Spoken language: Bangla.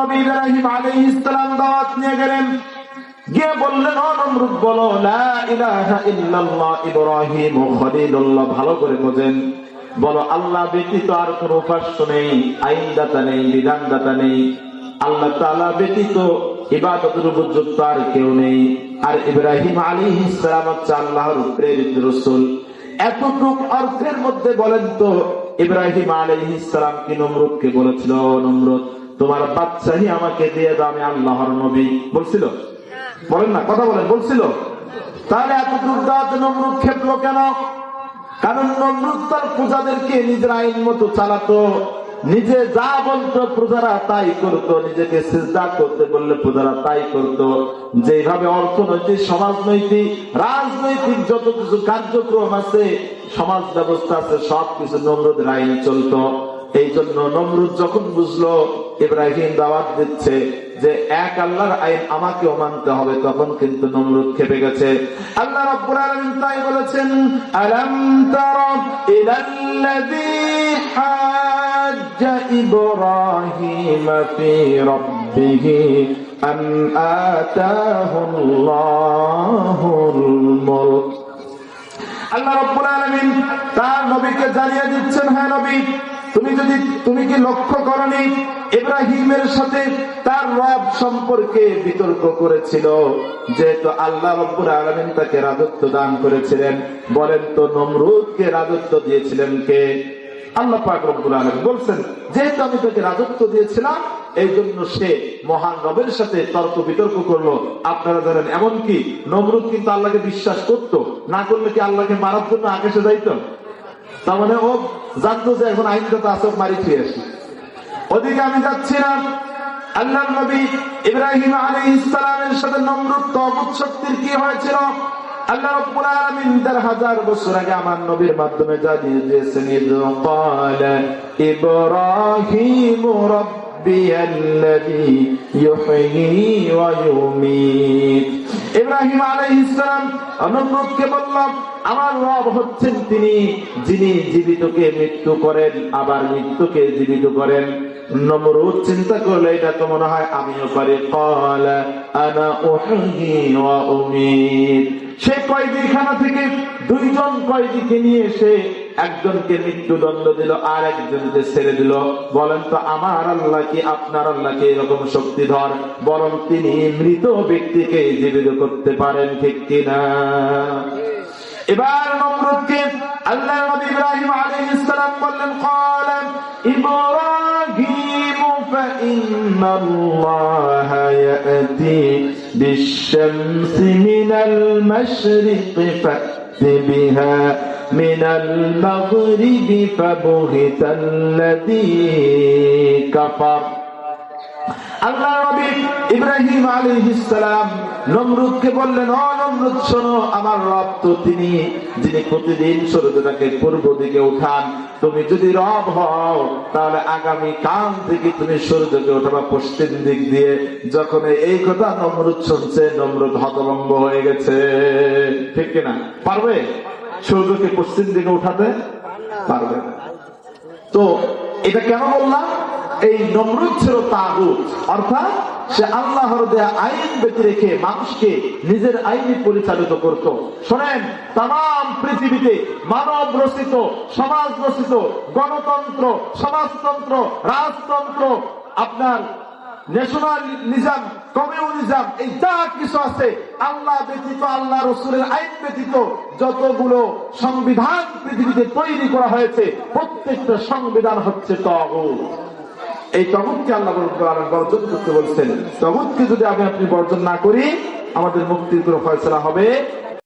নবী ইব্রাহিম আলাইহিস সালাম দাওয়াত নিয়ে গেলেন। গিয়ে বললেন বলো, লা ইলাহা ইল্লাল্লাহ, ইব্রাহিম খলিলুল্লাহ, ভালো করে বোঝেন। বলো, আল্লাহ ব্যতীত আর কোন উপাস্য নেই, আইনদাতা নেই, বিধানদাতা নেই। আল্লাহ তাআলা ব্যতীত ইবাদতের উপযুক্ত আর কেউ নেই। আর ইব্রাহিম আলাইহিস সালাম হচ্ছে আল্লাহর প্রেরিত রাসূল। এতটুক অর্থের মধ্যে বলেন তো, ইব্রাহিম আলাইহিস সালাম কি নমরুদকে বলেছিল? নমরুদ তোমার বাচ্চাহি আমাকে দিয়ে দাও, আমি আল্লাহর নবী। বলছিল? বলেন না, কথা বলেন, বলছিল? তাহলে এত দুর্দাত নমরুদ খেপলো কেন? কারণ নমরুদ তার প্রজাদেরকে নিজের আইন মতো চালাতো। নিজে যা বলতো প্রজারা তাই করতো। নিজেকে সিজদা করতে বললে প্রজারা তাই করতো। যেভাবে অর্থনৈতিক, সমাজনৈতিক, রাজনৈতিক যত কিছু কার্যক্রম আছে, সমাজ ব্যবস্থা আছে, সবকিছু নমরুদের আইন চলতো। এই জন্য নমরুদ যখন বুঝলো, ইব্রাহিম দাওয়াত দিচ্ছে যে এক আল্লাহর আইন আমাকেও মানতে হবে, তখন কিন্তু নমরুদ খেপে গেছে। আল্লাহ রাব্বুল আলামিন তাই বলেছেন, আলাম তারা ইলাল্লাযী হাজ্জা ইব্রাহিম ফি রাব্বিহি আন মুলক। আল্লাহ রব্বুল আলামিন তার নবীকে জানিয়ে দিচ্ছেন হ্যাঁ নবী তুমি যদি, তুমি কি লক্ষ্য করনি? ইব্রাহিমের সাথে তার রব সম্পর্কে বিতর্ক করেছিল। যেহেতু আল্লাহ রব্বুল আলামিন তাকে রাজত্ব দান করেছিলেন, বলেন তো নমরুদকে রাজত্ব দিয়েছিলেন কে? আল্লাহ পাক রব্বুল আলামিন বলছেন, যেহেতু আমি তাকে রাজত্ব দিয়েছিলাম এই জন্য সে মহান রবের সাথে তর্ক বিতর্ক করল। আপনারা জানেন, এমনকি নমরুদ কিন্তু আল্লাহকে বিশ্বাস করত, না করলে কি আল্লাহকে মারার জন্য আকাশে যাইত? তার মানে ও জানতো যে এখন আইনগত আসক মারি ফিরে আসি। ওদিকে আমি যাচ্ছি না। আল্লাহ নবী ইব্রাহিম আলী ইসলামের সাথে নমরুদ তগুত শক্তির কি হয়েছিল? আল্লাহ তার হাজার বছর আগে মাধ্যমে ইব্রাহিম আলাইহিস সালাম নমরুদকে বললাম, আমার রব হচ্ছেন তিনি, যিনি জীবিতকে মৃত্যু করেন, আবার মৃত্যুকে জীবিত করেন। চিন্তা করলে এটা তো মনে হয় আমিও পারি। কল আনা উমীত সে কয়েদিখানা থেকে দুইজন কয়েদিকে নিয়ে এসে একজনকে মৃত্যুদণ্ড দিল আর একজনকে ছেড়ে দিল বলেন তো আমার আল্লাহ কি আপনার আল্লাহকে এরকম শক্তিধর বরং তিনি মৃত ব্যক্তিকে জীবিত করতে পারেন ঠিক কিনা এবার নমরুদকে আল্লাহ নবী ইব্রাহিম আলাইহিস সালাম বললেন قال ইব্রাহিম فإن الله يأتي بالشمس من المشرق فأت بها من المغرب فبهت الذي كفر আল্লাহ নবী ইব্রাহিম আলাইহিস সালাম নমরুদকে বললেন ও নমরুদ শোনো আমার রব তো তিনি যিনি প্রতিদিন সূর্যটাকে পূর্ব দিকে উঠান তুমি যদি রব হও তাহলে আগামী কাল থেকে তুমি সূর্যকে উঠাবা পশ্চিম দিক দিয়ে যখন এই কথা নমরুদ শুনছে নমরুদ হতভম্ব হয়ে গেছে ঠিক কিনা পারবে সূর্যকে পশ্চিম দিকে উঠাতে পারবে তো এটা কেন বললাম এই নমরুদ ছিল তাগুত। অর্থাৎ সে আল্লাহর দেয়া আইন বেঁচে রেখে মানুষকে নিজের আইনে পরিচালিত করত। শোনেন, তাম পৃথিবীতে মানব রচিত সমাজ রচিত গণতন্ত্র, সমাজতন্ত্র, রাজতন্ত্র, আপনার ন্যাশনালিজম কমিউনিজম এই যা কিছু আছে, আল্লাহ ব্যতীত, আল্লাহ রসুলের আইন ব্যতীত, যতগুলো সংবিধান পৃথিবীতে তৈরি করা হয়েছে, প্রত্যেকটা সংবিধান হচ্ছে তগুত। এই তগুতকে আল্লাহ বর্জন করতে বলছেন। তগুতকে যদি আমি আপনি বর্জন না করি, আমাদের মুক্তির কোনো ফয়সলা হবে